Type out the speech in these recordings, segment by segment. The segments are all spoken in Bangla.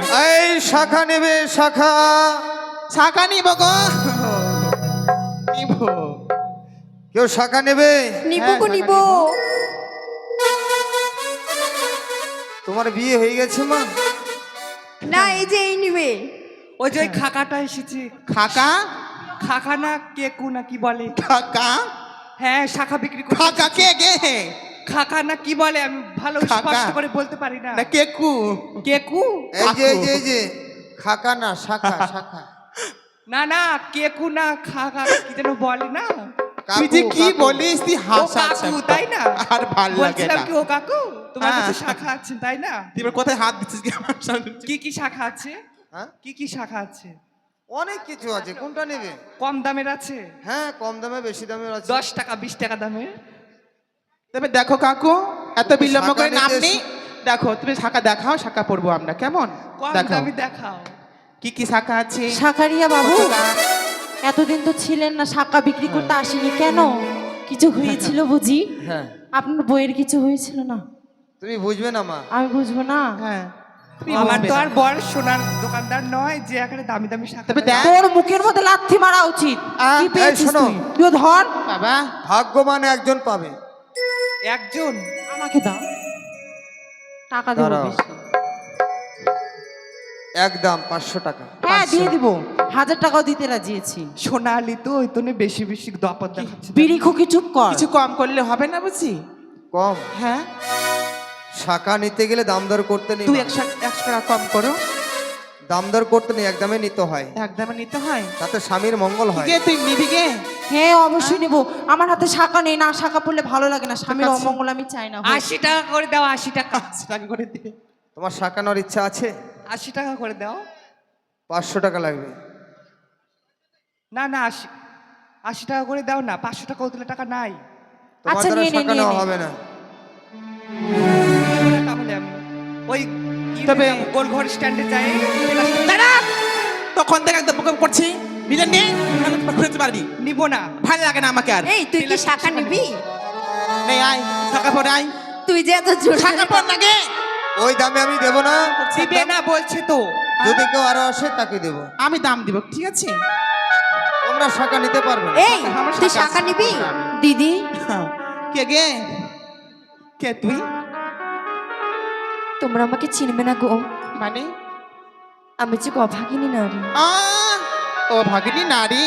এই শাখা নেবে শাখা। শাখা নিব গো। নিব। কেউ শাখা নেবে? নিবো গো হ্যাঁ, নিবো। তোমার বিয়ে হয়ে গেছে মা? না এই যে এই নিবে। ওই যে খাকাটা এসেছে। খাকা? খাকা না কেকু না কি বলে? খাকা? হ্যাঁ শাখা বিক্রি করে খাকা কে গে? খাকা না কি বলে? আমি ভালো স্পষ্ট করে বলতে পারি না। না কেকু। কেকু? এই যে এই যে এই যে খাকা না শাখা শাখা। না না কেকু না খাকা কি যেন বলে না? তুই যে কি বলিস তুই হাসা কাকু তাই না? আর ভালো লাগে না। কি ও কাকু? তোমার হ্যাঁ। কাছে শাখা আছে তাই না? তুই এবার কোথায় হাত দিচ্ছিস কি আমার সামনে? কি কি শাখা আছে? হ্যাঁ? কি কি শাখা আছে? অনেক কিছু আছে। কোনটা নেবে? কম দামের আছে? হ্যাঁ কম দামে বেশি দামের আছে। দশ টাকা বিশ টাকা দামের? তবে দেখো কাকু এত বিলম্ব করে নাম নেই দেখো তুমি শাখা দেখাও শাখা পড়ব আমরা। কেমন? কম দেখাও। কি কি শাখা আছে? শাকারিয়া বাবু এতদিন তো ছিলেন না শাকা বিক্রি করতে আসেনি কেন? কিছু হয়েছিল বুঝি? হ্যাঁ। আপনার বইয়ের কিছু হয়েছিল না? তুমি বুঝবে না মা। আমি বুঝব না? হ্যাঁ। তুমি আমার তো আর বড় সোনার দোকানদার নয় যে এখানে দামি দামি শাখা তবে দেখ। তোর মুখের মধ্যে লাথি মারা উচিত। কি পেয়েছিস শোনো। তুই? তুইও ধর। বাবা। ভাগ্যবান একজন পাবে। একজন। আমাকে দাও। টাকা দেবো দাঁড়াও। বেশি। একদম পাঁচশো টাকা। হ্যাঁ দিয়ে দিব। হাজার টাকাও দিতে রাজি আছি। সোনালি তো ওই তো বেশি বেশি দপদ দেখাচ্ছে। বিড়ি খুকি চুপ কর। কিছু কম করলে হবে না বুঝি? কম? হ্যাঁ। শাখা নিতে গেলে দাম দর করতে নেই তুই একশো একশো টাকা কম করো। দাম দর করতে নেই একদমে নিতে হয়। একদমে নিতে হয়? তাতে স্বামীর মঙ্গল হয়। তুই নিবি গে হ্যাঁ অবশ্যই নেব। আমার হাতে শাখা নেই না শাখা পড়লে ভালো লাগে না। স্বামীর অমঙ্গল আমি চাই না আশি টাকা করে দাও আশি টাকা পাঁচ টাকা করে দে তোমার শাখা নেওয়ার ইচ্ছা আছে? আশি টাকা করে দাও। পাঁচশো টাকা লাগবে। না না আশি আশি টাকা করে দাও না পাঁচশো টাকা ওতলে টাকা নাই। আচ্ছা, নিয়ে শাখা নিয়ে নেওয়া হবে না। তাহলে আমি ওই তবে- গোলঘর স্ট্যান্ডে যাই। তখন থেকে একদম করছি। মিলে নে আমি ঘুরতে পারবি নিব না। ভালো লাগে না আমাকে আর। এই তুই কি শাখা নিবি? নে আয়। শাখা পরে আয়। তুই যে এত জোর শাখা পর না গে ওই দামে আমি দেবো না। দিবে না বলছে তো। যদি কেউ আরও আসে তাকে দেবো। আমি দাম দিব ঠিক আছে? তোমরা শাখা নিতে পারবে এই তুই শাখা নিবি? দিদি? হ্যাঁ। কে গে? কে তুই? তোমরা আমাকে চিনবে না গো। মানে? আমি যে অভাগিনী নারী আহ, ও ভাগিনী নারী।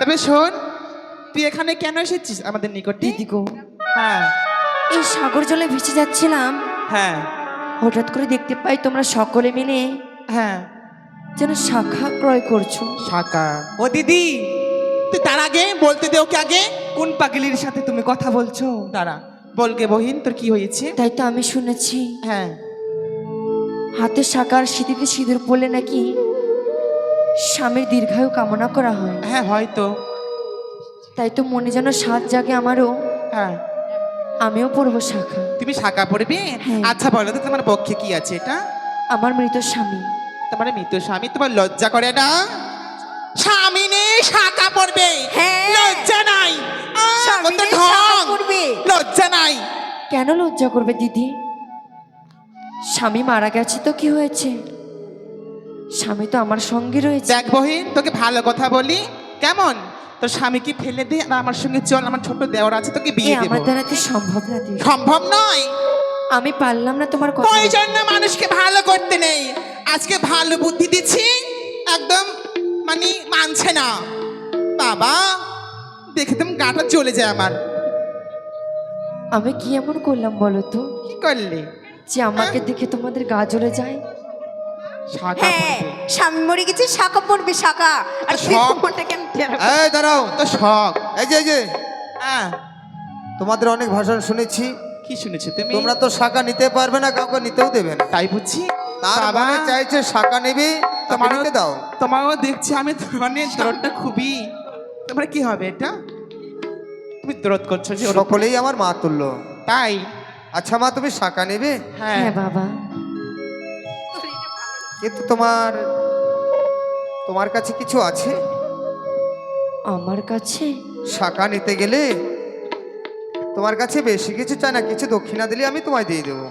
তবে শোন তুই এখানে কেন এসেছিস আমাদের নিকটে? দিদি গো হ্যাঁ। এই সাগর জলে ভেসে যাচ্ছিলাম। হ্যাঁ। হঠাৎ করে দেখতে পাই তোমরা সকলে মিলে হ্যাঁ। যেন শাখা ক্রয় করছ। শাখা। ও দিদি তুই তার আগে বলতে দে ওকে আগে। কোন পাগলির সাথে তুমি কথা বলছো? দাঁড়া বলগে বহিন তোর কি হয়েছে? তাই তো আমি শুনেছি। হ্যাঁ। হাতে শাখার স্মৃতিতে সিঁদুর পড়লে নাকি স্বামীর দীর্ঘায়ু কামনা করা হয়। হ্যাঁ হয়তো। তাই তো মনে যেন সাত জাগে আমারও হ্যাঁ। আমিও পড়ব শাখা। তুমি শাখা পড়বে? হ্যাঁ। আচ্ছা বলো তো তোমার পক্ষে কি আছে এটা? আমার মৃত স্বামী। তোমার মৃত স্বামী তোমার লজ্জা করে না স্বামী নেই শাখা পড়বে। হ্যাঁ। লজ্জা নাই। আহ, স্বামী কত নেই, শাখা ঢং। পড়বে। লজ্জা নাই। কেন লজ্জা করবে দিদি? স্বামী মারা গেছে তো কি হয়েছে? স্বামী তো আমার সঙ্গে রয়েছে। দেখ বহিন তোকে ভালো কথা বলি। কেমন? তোর স্বামীকে ফেলে দে আর আমার সঙ্গে চল আমার ছোট দেওয়ার আছে তোকে বিয়ে দেবো আমার দ্বারা তো সম্ভব না দিদি? সম্ভব নয়। আমি পারলাম না তোমার কথা। ওই জন্য মানুষকে ভালো করতে নেই? আজকে ভালো বুদ্ধি দিচ্ছি একদম মানে মানছে না। বাবা দেখে তুমি গাটা চলে যায় আমার। আমি কি এমন করলাম বলো তো? কি করলে? যে আমাকে দেখে তোমাদের গা জ্বলে যায়? হ্যাঁ পড়বে। স্বামী মরে গেছে শাখা পড়বে শাখা। আর তুই কেন এই দাঁড়াও তো শখ। এই যে এই যে। হ্যাঁ। তোমাদের অনেক ভাষণ শুনেছি। কি শুনেছো তুমি? তোমরা তো শাখা নিতে পারবে না কাউকে নিতেও দেবে না। তাই বুঝছি। তার বাবা। মানে চাইছে শাখা নেবে তোমারও দাও। তোমারও দেখছি আমি মানে দরদটা খুবই তোমার কি হবে এটা? তুমি দরদ করছ যে। সকলেই আমার মা তুললো তাই? আচ্ছা মা তুমি শাখা নেবে? হ্যাঁ। হ্যাঁ বাবা। কিন্তু তোমার তোমার কাছে কিছু আছে? আমার কাছে? শাখা নিতে গেলে তোমার কাছে বেশি কিছু চাই না কিছু দক্ষিণা দিলে আমি তোমায় দিয়ে দেবো।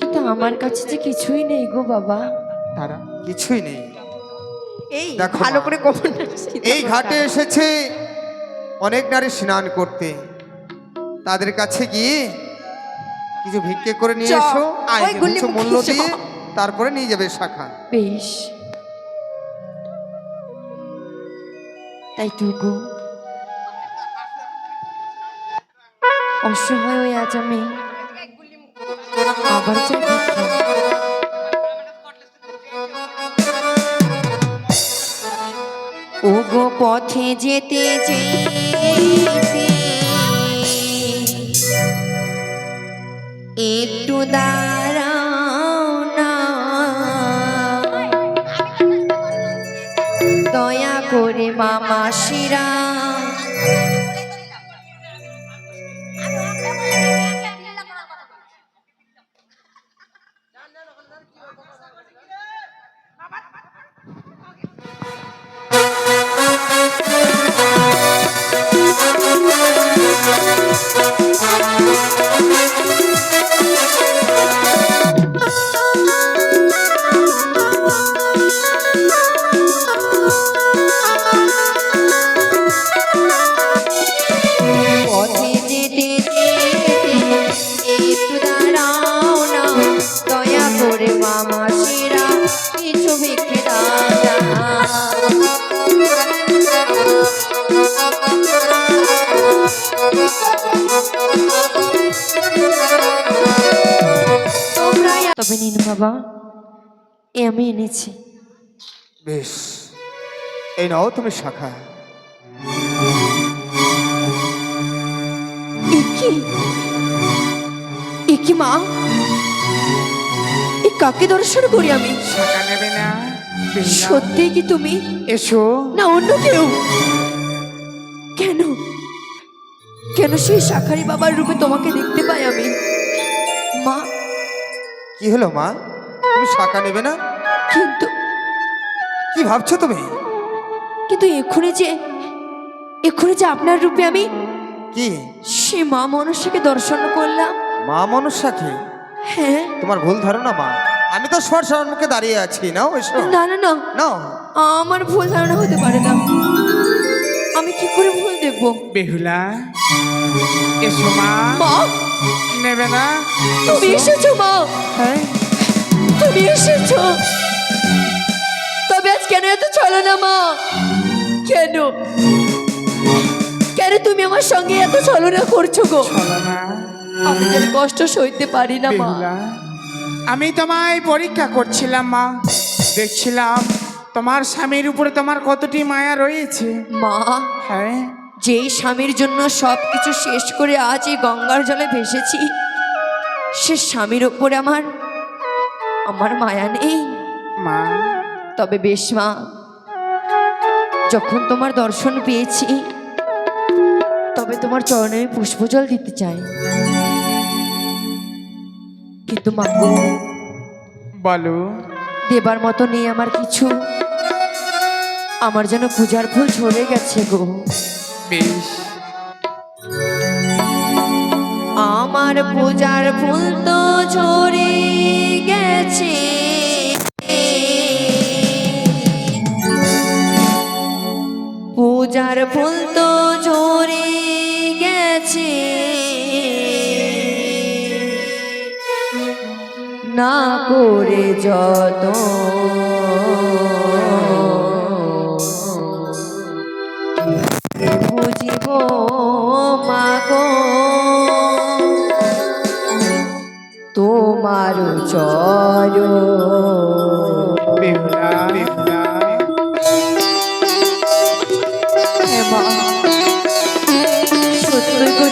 কিন্তু আমার কাছে যে কিছুই নেই গো বাবা। তারা কিছুই নেই। এই দেখো ভালো করে কখন এই ঘাটে এসেছে অনেক নারী স্নান করতে। তাদের কাছে গিয়ে কিছু ভিক্ষে করে নিয়ে এসো। আয় কিছু মূল্য দিয়ে তারপরে নিয়ে যাবে শাখা। বেশ। তাই টুকু অসহায় হয়ে আজ আমি আবার ও গো পথে যেতে যেতে একটু দাঁড়াও করে মামা শিরা। তবে নিন বাবা। এ আমি এনেছি। বেশ। এই নাও তুমি শাখা। একি একি মা? এ কাকে দর্শন করি আমি? শাখা নেবে না? সত্যি কি তুমি? এসো। না অন্য কেউ। কেন? কেন সেই শাখারি বাবার রূপে তোমাকে দেখতে পাই আমি? মা কি হলো মা? তুমি শাখা নেবে না? কিন্তু কি ভাবছ তুমি? কিন্তু এক্ষুনি যে এক্ষুনি যে আপনার রূপে আমি কি? সে মা মনসাকে দর্শন করলাম। মা মনসাকে? হ্যাঁ। তোমার ভুল ধারণা মা। আমি তো সর মুখে দাঁড়িয়ে আছি নাও এসো। না না না। নাও। আমার ভুল ধারণা হতে পারে না। আমি কি করে ভুল দেখব? বেহুলা এসো মা। মা? নেবে না? তুমি এসেছ মা। হ্যাঁ? তুমি এসেছ। তবে আজ কেন এত চলো না মা? কেন? কেন তুমি আমার সঙ্গে এত ছলনা করছ গো? চলো না আমি যেন কষ্ট সইতে পারি না মা। আমি তোমায় পরীক্ষা করছিলাম মা। দেখছিলাম তোমার স্বামীর উপরে তোমার কতটি মায়া রয়েছে। মা হ্যাঁ? যেই স্বামীর জন্য সব কিছু শেষ করে আজ এই গঙ্গার জলে ভেসেছি সে স্বামীর ওপরে আমার আমার মায়া নেই। মা। তবে বেশ মা যখন তোমার দর্শন পেয়েছি তবে তোমার চরণে আমি পুষ্পজল দিতে চাই। কিন্তু মা বলো। দেবার মতো নেই আমার কিছু। আমার যেন পূজার ফুল ঝরে গেছে গো। বেশ আমার পূজার ফুল তো ঝরে গেছে। পূজার ফুল তো ঝরে গেছে। না করে যত তোমার চর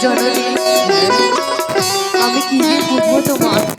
জননী আমি কি বুঝব তোমার?